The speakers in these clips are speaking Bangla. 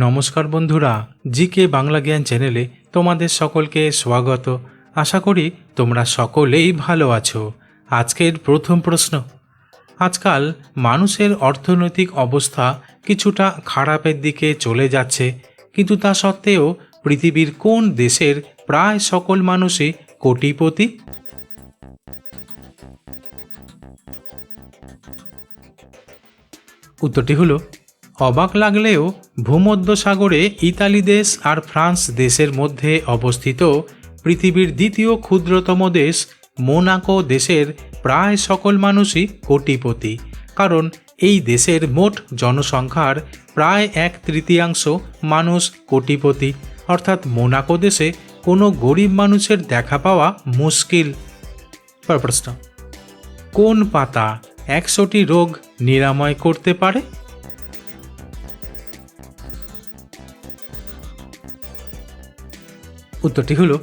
নমস্কার বন্ধুরা জি কে বাংলা জ্ঞান চ্যানেলে তোমাদের সকলকে স্বাগত। আশা করি তোমরা সকলেই ভালো আছো। আজকের প্রথম প্রশ্ন, আজকাল মানুষের অর্থনৈতিক অবস্থা কিছুটা খারাপের দিকে চলে যাচ্ছে, কিন্তু তা সত্ত্বেও পৃথিবীর কোন দেশের প্রায় সকল মানুষই কোটিপতি? উত্তরটি হলো অবাক লাগলেও ভূমধ্যসাগরে ইতালি দেশ আর ফ্রান্স দেশের মধ্যে অবস্থিত পৃথিবীর দ্বিতীয় ক্ষুদ্রতম দেশ, মোনাকো দেশের প্রায় সকল মানুষই কোটিপতি। কারণ এই দেশের মোট জনসংখ্যার প্রায় এক তৃতীয়াংশ মানুষ কোটিপতি। অর্থাৎ মোনাকো দেশে কোনো গরিব মানুষের দেখা পাওয়া মুশকিল। প্রশ্ন, কোন পাতা একশোটি রোগ নিরাময় করতে পারে? উত্তরটি হলো,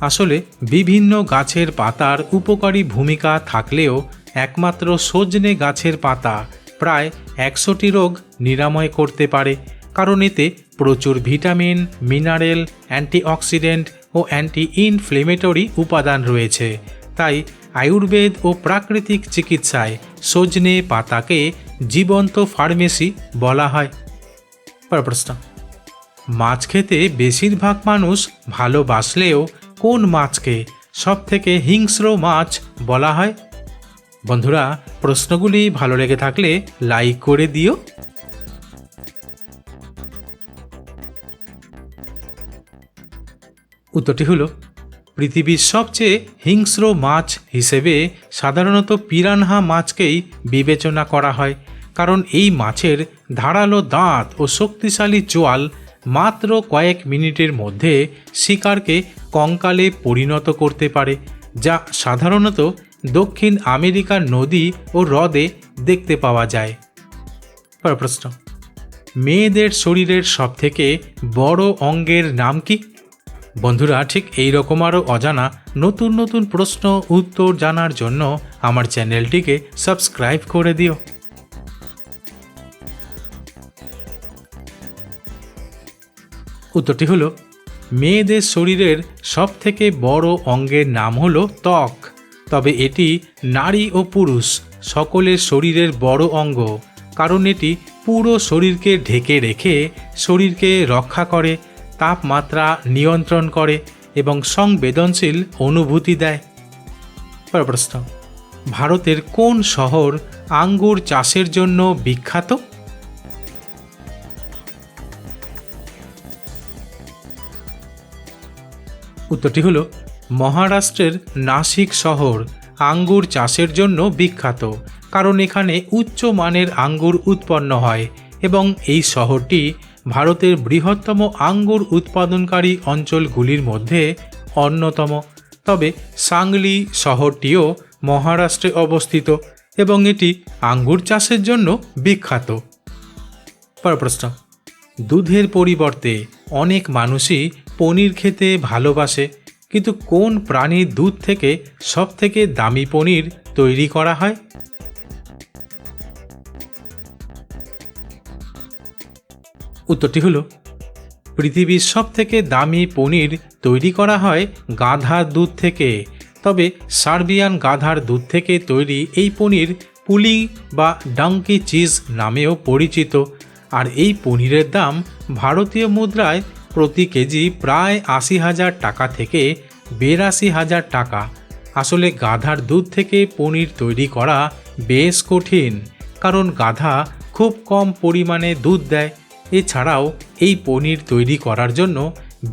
আসলে বিভিন্ন গাছের পাতার উপকারী ভূমিকা থাকলেও একমাত্র সজনে গাছের পাতা প্রায় একশোটি রোগ নিরাময় করতে পারে, কারণ এতে প্রচুর ভিটামিন, মিনারেল, অ্যান্টিঅক্সিডেন্ট ও অ্যান্টি ইনফ্লেমেটরি উপাদান রয়েছে। তাই আয়ুর্বেদ ও প্রাকৃতিক চিকিৎসায় সজনে পাতাকে জীবন্ত ফার্মেসি বলা হয়। প্রশ্ন। মাছ খেতে বেশিরভাগ মানুষ ভালোবাসলেও কোন মাছকে সব থেকে হিংস্র মাছ বলা হয়? বন্ধুরা, প্রশ্নগুলি ভালো লেগে থাকলে লাইক করে দিও। উত্তরটি হলো, পৃথিবীর সবচেয়ে হিংস্র মাছ হিসেবে সাধারণত পিরানহা মাছকেই বিবেচনা করা হয়, কারণ এই মাছের ধারালো দাঁত ও শক্তিশালী চোয়াল মাত্র কয়েক মিনিটের মধ্যে শিকারকে কঙ্কালে পরিণত করতে পারে, যা সাধারণত দক্ষিণ আমেরিকার নদী ও হ্রদে দেখতে পাওয়া যায়। প্রশ্ন, মেয়েদের শরীরের সবথেকে বড় অঙ্গের নাম কি? বন্ধুরা, ঠিক এই রকম আরও অজানা নতুন নতুন প্রশ্ন উত্তর জানার জন্য আমার চ্যানেলটিকে সাবস্ক্রাইব করে দিও। উত্তরটি হলো, মেয়েদের শরীরের সবথেকে বড় অঙ্গের নাম হলো ত্বক। তবে এটি নারী ও পুরুষ সকলের শরীরের বড় অঙ্গ, কারণ এটি পুরো শরীরকে ঢেকে রেখে শরীরকে রক্ষা করে, তাপমাত্রা নিয়ন্ত্রণ করে এবং সংবেদনশীল অনুভূতি দেয়। প্রশ্ন, ভারতের কোন শহর আঙ্গুর চাষের জন্য বিখ্যাত? উত্তরটি হলো, মহারাষ্ট্রের নাসিক শহর আঙ্গুর চাষের জন্য বিখ্যাত, কারণ এখানে উচ্চ মানের আঙ্গুর উৎপন্ন হয় এবং এই শহরটি ভারতের বৃহত্তম আঙ্গুর উৎপাদনকারী অঞ্চলগুলির মধ্যে অন্যতম। তবে সাংলি শহরটিও মহারাষ্ট্রে অবস্থিত এবং এটি আঙ্গুর চাষের জন্য বিখ্যাত। পরের প্রশ্ন, দুধের পরিবর্তে অনেক মানুষই পনির খেতে ভালোবাসে, কিন্তু কোন প্রাণীর দুধ থেকে সবথেকে দামি পনির তৈরি করা হয়? উত্তরটি হলো, পৃথিবীর সবথেকে দামি পনির তৈরি করা হয় গাধার দুধ থেকে। তবে সার্বিয়ান গাধার দুধ থেকে তৈরি এই পনির পুলি বা ডাঙ্কি চিজ নামেও পরিচিত, আর এই পনিরের দাম ভারতীয় মুদ্রায় প্রতি কেজি প্রায় আশি হাজার টাকা থেকে বেরাশি হাজার টাকা। আসলে গাধার দুধ থেকে পনির তৈরি করা বেশ কঠিন, কারণ গাধা খুব কম পরিমাণে দুধ দেয়। এছাড়াও এই পনির তৈরি করার জন্য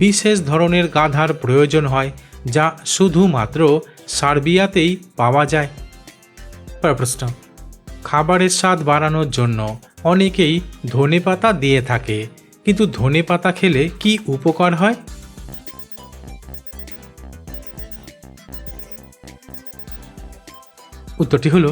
বিশেষ ধরনের গাধার প্রয়োজন হয়, যা শুধুমাত্র সার্বিয়াতেই পাওয়া যায়। প্রশ্ন, খাবারের স্বাদ বাড়ানোর জন্য অনেকেই ধনেপাতা দিয়ে থাকে। কিন্তু ধনেপাতা খেলে কি উপকার হয়? উত্তরটি হলো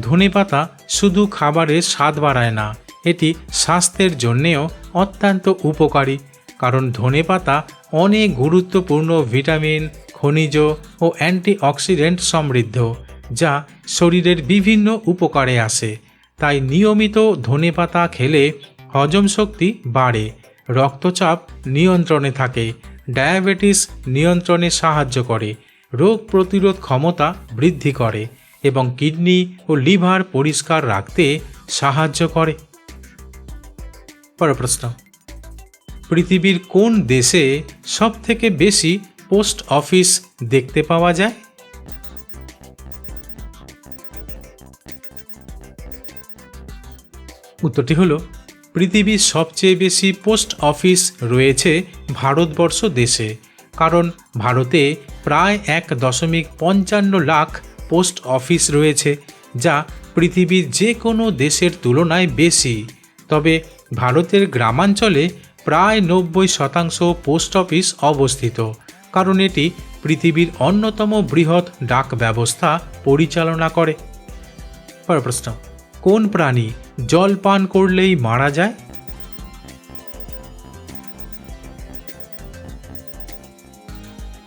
ধনেপাতা শুধু খাবারের স্বাদ বাড়ায় না, এটি স্বাস্থ্যের জন্যেও অত্যন্ত উপকারী, কারণ ধনেপাতা অনেক গুরুত্বপূর্ণ ভিটামিন, খনিজ ও অ্যান্টিঅক্সিডেন্ট সমৃদ্ধ, যা শরীরের বিভিন্ন উপকারে আসে। তাই নিয়মিত ধনেপাতা খেলে হজম শক্তি বাড়ে, রক্তচাপ নিয়ন্ত্রণে থাকে, ডায়াবেটিস নিয়ন্ত্রণে সাহায্য করে, রোগ প্রতিরোধ ক্ষমতা বৃদ্ধি করে এবং কিডনি ও লিভার পরিষ্কার রাখতে সাহায্য করে। পরের প্রশ্ন। পৃথিবীর কোন দেশে সবথেকে বেশি পোস্ট অফিস দেখতে পাওয়া যায়? উত্তরটি হলো পৃথিবীর সবচেয়ে বেশি পোস্ট অফিস রয়েছে ভারতবর্ষ দেশে, কারণ ভারতে প্রায় এক দশমিক পঞ্চান্ন লাখ পোস্ট অফিস রয়েছে, যা পৃথিবীর যে কোনো দেশের তুলনায় বেশি। তবে ভারতের গ্রামাঞ্চলে প্রায় নব্বই শতাংশ পোস্ট অফিস অবস্থিত, কারণ এটি পৃথিবীর অন্যতম বৃহৎ ডাক ব্যবস্থা পরিচালনা করে। পরের প্রশ্ন। কোন প্রাণী জল পান করলেই মারা যায়?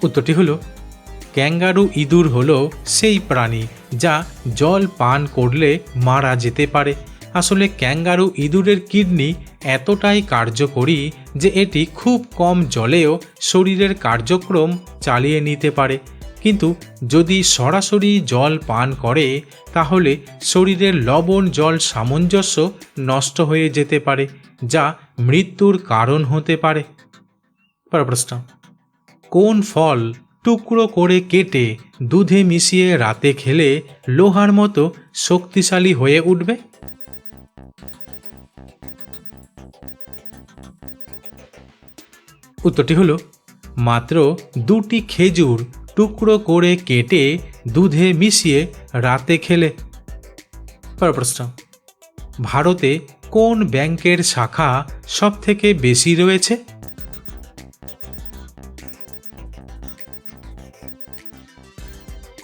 উত্তরটি হলো, ক্যাঙ্গারু ইঁদুর হলো সেই প্রাণী যা জল পান করলে মারা যেতে পারে। আসলে ক্যাঙ্গারু ইঁদুরের কিডনি এতটাই কার্যকরী যে এটি খুব কম জলেও শরীরের কার্যক্রম চালিয়ে নিতে পারে। কিন্তু যদি সরাসরি জল পান করে, তাহলে শরীরের লবণ জল সামঞ্জস্য নষ্ট হয়ে যেতে পারে, যা মৃত্যুর কারণ হতে পারে। প্রশ্ন কোন ফল টুকরো করে কেটে দুধে মিশিয়ে রাতে খেলে লোহার মতো শক্তিশালী হয়ে উঠবে? উত্তরটি হলো, মাত্র দুটি খেজুর টুকরো করে কেটে দুধে মিশিয়ে রাতে খেলে। প্রশ্ন। ভারতে কোন ব্যাংকের শাখা সবথেকে বেশি রয়েছে?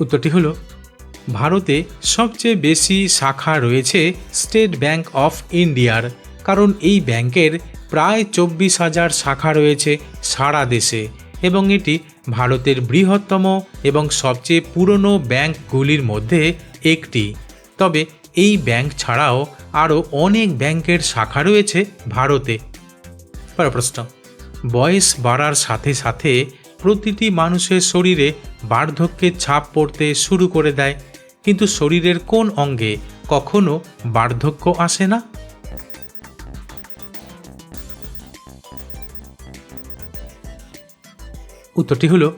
উত্তরটি হলো, ভারতে সবচেয়ে বেশি শাখা রয়েছে স্টেট ব্যাংক অফ ইন্ডিয়ার, কারণ এই ব্যাংকের প্রায় চব্বিশ হাজার শাখা রয়েছে সারা দেশে। এবং এটি ভারতের বৃহত্তম এবং সবচেয়ে পুরনো ব্যাংকগুলির মধ্যে একটি। তবে এই ব্যাংক ছাড়াও আরও অনেক ব্যাংকের শাখা রয়েছে ভারতে। প্রশ্ন, বয়স বাড়ার সাথে সাথে প্রতিটি মানুষের শরীরে বার্ধক্যের ছাপ পড়তে শুরু করে দেয়। কিন্তু শরীরের কোন অঙ্গে কখনো বার্ধক্য আসে না? উত্তরটি হলো,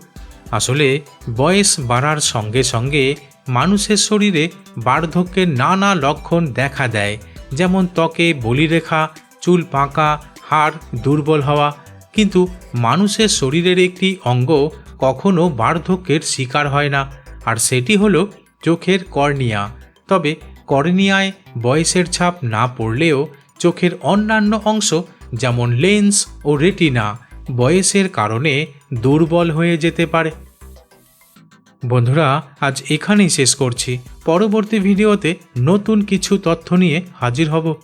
আসলে বয়স বাড়ার সঙ্গে সঙ্গে মানুষের শরীরে বার্ধক্যের নানা লক্ষণ দেখা দেয়, যেমন ত্বকে বলিরেখা, চুল পাঁকা, হাড় দুর্বল হওয়া। কিন্তু মানুষের শরীরের একটি অঙ্গ কখনো বার্ধক্যের শিকার হয় না, আর সেটি হলো চোখের কর্নিয়া। তবে কর্নিয়ায় বয়সের ছাপ না পড়লেও চোখের অন্যান্য অংশ, যেমন লেন্স ও রেটিনা বয়সের কারণে দুর্বল হয়ে যেতে পারে। বন্ধুরা, আজ এখানেই শেষ করছি। পরবর্তী ভিডিওতে নতুন কিছু তথ্য নিয়ে হাজির হব।